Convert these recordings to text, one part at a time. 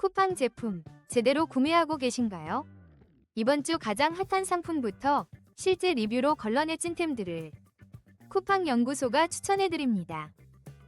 쿠팡 제품 제대로 구매하고 계신가요? 이번 주 가장 핫한 상품부터 실제 리뷰로 걸러내 찐템들을 쿠팡 연구소가 추천해드립니다.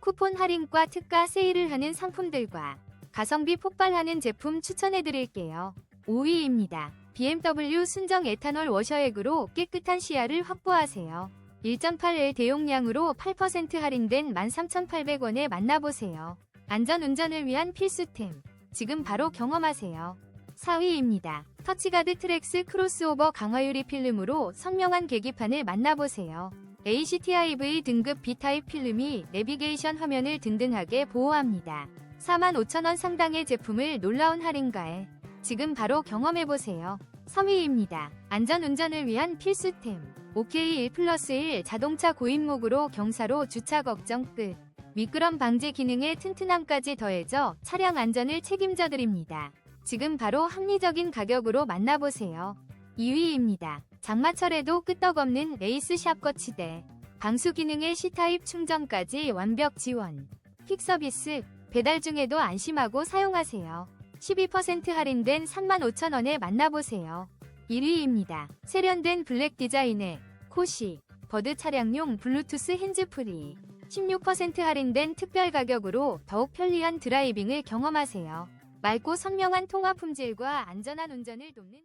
쿠폰 할인과 특가 세일을 하는 상품들과 가성비 폭발하는 제품 추천해드릴게요. 5위입니다. BMW 순정 에탄올 워셔액으로 깨끗한 시야를 확보하세요. 1.8L 대용량으로 8% 할인된 13,800원에 만나보세요. 안전 운전을 위한 필수템. 지금 바로 경험하세요. 4위입니다. 터치가드 트랙스 크로스오버 강화유리 필름으로 선명한 계기판을 만나보세요. ACTIV 등급 B타입 필름이 내비게이션 화면을 든든하게 보호합니다. 45,000원 상당의 제품을 놀라운 할인가에 지금 바로 경험해보세요. 3위입니다. 안전운전을 위한 필수템. OK 1 플러스 1 자동차 고인목으로 경사로 주차 걱정 끝. 미끄럼 방지 기능의 튼튼함까지 더해져 차량 안전을 책임져 드립니다. 지금 바로 합리적인 가격으로 만나보세요. 2위입니다. 장마철에도 끄떡없는 레이스 샵 거치대. 방수 기능의 C타입 충전까지 완벽 지원. 퀵 서비스. 배달 중에도 안심하고 사용하세요. 12% 할인된 35,000원에 만나보세요. 1위입니다. 세련된 블랙 디자인의 코시 버드 차량용 블루투스 핸즈프리 16% 할인된 특별 가격으로 더욱 편리한 드라이빙을 경험하세요. 맑고 선명한 통화 품질과 안전한 운전을 돕는